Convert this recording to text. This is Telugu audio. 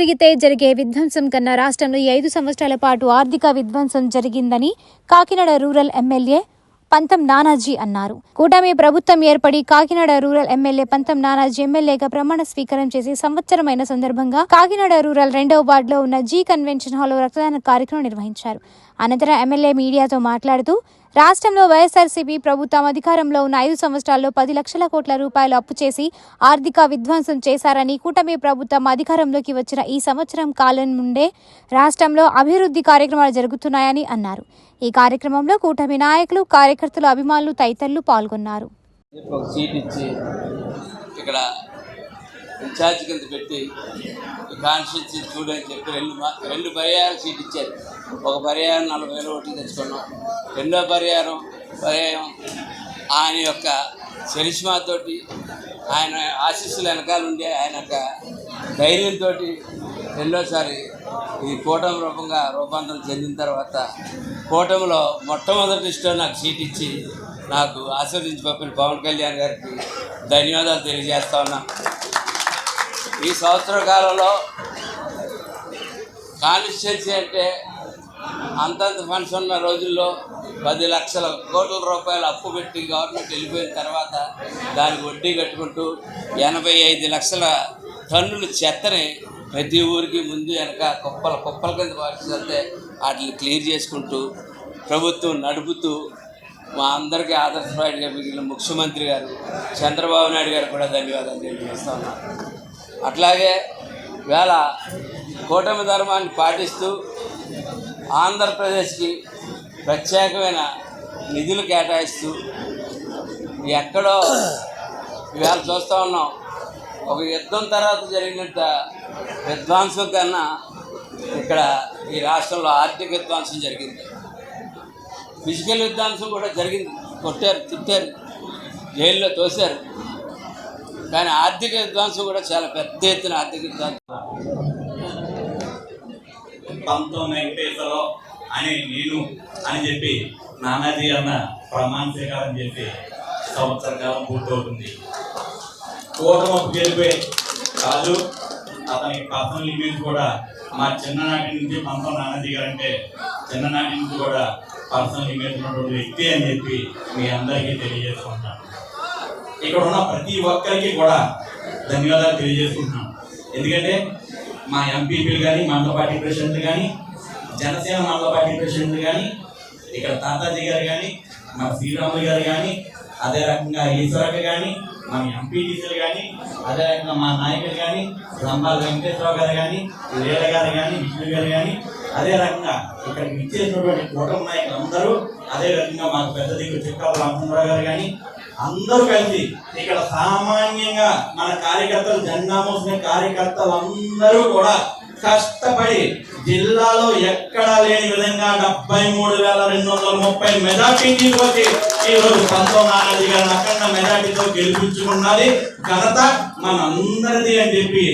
జరిగితే జరిగే విధ్వంసం కన్నా రాష్ట్రంలో ఈ ఐదు సంవత్సరాల పాటు ఆర్థిక విధ్వంసం జరిగిందని కాకినాడ రూరల్ ఎమ్మెల్యే పంతం నానాజీ అన్నారు. కూటమి ప్రభుత్వం ఏర్పడి కాకినాడ రూరల్ ఎమ్మెల్యే పంతం నానాజీ ఎమ్మెల్యేగా ప్రమాణ స్వీకారం చేసి సంవత్సరమైన సందర్భంగా కాకినాడ రూరల్ రెండవ వార్డులో ఉన్న జీ కన్వెన్షన్ హాల్లో రక్తదాన కార్యక్రమం నిర్వహించారు. అనంతరం ఎమ్మెల్యే మీడియాతో మాట్లాడుతూ రాష్ట్రంలో వైఎస్ఆర్సీపీ ప్రభుత్వం అధికారంలో ఉన్న ఐదు సంవత్సరాల్లో పది లక్షల కోట్ల రూపాయలు అప్పు చేసి ఆర్థిక విధ్వంసం చేశారని కూటమి ప్రభుత్వం అధికారంలోకి వచ్చిన ఈ సంవత్సరం కాలం నుండే రాష్ట్రంలో అభివృద్ధి కార్యక్రమాలు జరుగుతున్నాయని అన్నారు. ఈ కార్యక్రమంలో కూటమి నాయకులు కార్యకర్తలు అభిమానులు తదితరులు పాల్గొన్నారు. ఇక్కడ ఇన్ఛార్జ్ కింద పెట్టి కాన్స్టిట్యూన్సీ చూడని చెప్పి రెండు మా- రెండు పర్యాయాలు సీట్ ఇచ్చారు. ఒక పర్యాయం నలభై వేల ఓట్లు తెచ్చుకున్నాం. రెండో పర్యాయం పర్యాయం ఆయన యొక్క చరిష్మాతోటి ఆయన ఆశీస్సులు వెనకాల ఉండే ఆయన యొక్క ధైర్యంతో రెండోసారి ఈ కూటమి రూపంగా రూపాంతరం చెందిన తర్వాత కూటమిలో మొట్టమొదటి ఇష్టం నాకు సీట్ ఇచ్చి నాకు ఆశీర్వదించి పంపిన పవన్ కళ్యాణ్ గారికి ధన్యవాదాలు తెలియజేస్తా ఉన్నా ఈ సంవత్సర కాలంలో కాన్స్టిట్యున్సీ అంటే అంతంత ఫండ్స్ ఉన్న రోజుల్లో పది లక్షల కోట్ల రూపాయలు అప్పు పెట్టి గవర్నమెంట్ వెళ్ళిపోయిన తర్వాత దానికి వడ్డీ కట్టుకుంటూ ఎనభై ఐదు లక్షల టన్నుల చెత్తని ప్రతి ఊరికి ముందు వెనక కుప్పల కుప్పల కింద పరిస్థితే వాటిని క్లియర్ చేసుకుంటూ ప్రభుత్వం నడుపుతూ మా అందరికీ ఆదర్శపాటిగా మిగిలిన ముఖ్యమంత్రి గారు చంద్రబాబు నాయుడు గారు కూడా ధన్యవాదాలు తెలియజేస్తా ఉన్నాను. అట్లాగే వేళ కూటమి ధర్మాన్ని పాటిస్తూ ఆంధ్రప్రదేశ్కి ప్రత్యేకమైన నిధులు కేటాయిస్తూ ఎక్కడో ఇవాళ చూస్తూ ఉన్నాం. ఒక యుద్ధం తర్వాత జరిగినంత విధ్వంసం కన్నా ఇక్కడ ఈ రాష్ట్రంలో ఆర్థిక విధ్వంసం జరిగింది. ఫిజికల్ విధ్వంసం కూడా జరిగింది. కొట్టారు తిట్టారు జైల్లో తోశారు. కానీ ఆర్థిక విధ్వంసం కూడా చాలా పెద్ద ఎత్తున ఆర్థిక విధ్వంసం. పంతో వెంకటేశ్వరరావు అని నేను అని చెప్పి నానాజీ అన్న ప్రమాణ స్వీకారం చేసి సంవత్సర కాలం పూర్తవుతుంది. కూటమి గెలిపే కాదు అతని పర్సనల్ ఇమేజ్ కూడా మా చిన్ననాటి నుంచి పంతం నానాజీ గారు అంటే చిన్ననాటి నుంచి కూడా పర్సనల్ ఇమేజ్ ఉన్నటువంటి వ్యక్తి అని చెప్పి మీ అందరికీ తెలియజేసుకుంటాను ఇక్కడ ఉన్న ప్రతి ఒక్కరికి కూడా ధన్యవాదాలు తెలియజేసుకుంటున్నాం ఎందుకంటే మా ఎంపీపీలు కానీ మండల పార్టీ ప్రెసిడెంట్లు కానీ జనసేన మండల పార్టీ ప్రెసిడెంట్లు కానీ ఇక్కడ తాతాజీ గారు కానీ మన శ్రీరాములు గారు కానీ అదే రకంగా ఈశ్వరక్క కానీ మన ఎంపీటీసీలు కానీ అదే రకంగా మా నాయకులు కానీ లంబాల వెంకటేశ్వరరావు గారు కానీ లీల గారు కానీ విష్ణు గారు కానీ అదే రకంగా ఇక్కడికి ఇచ్చేసినటువంటి కూటమి నాయకులు అందరూ అదే రకంగా మాకు పెద్ద దిగు చిక్కాల రామచంద్రరావు గారు కానీ అందరూ కలిసి ఇక్కడ సామాన్యంగా మన కార్యకర్తలు జెండా మోసిన కార్యకర్తలు అందరూ కూడా కష్టపడి జిల్లాలో ఎక్కడా లేని విధంగా డెబ్బై మూడు వేల రెండు వందల ముప్పై మెజార్టీ వచ్చి ఈ రోజు పంతొమ్మిది నానాజీ గారిని అఖండ మెజార్టీతో గెలిపించుకున్నది ఘనత మనందరిది అని చెప్పి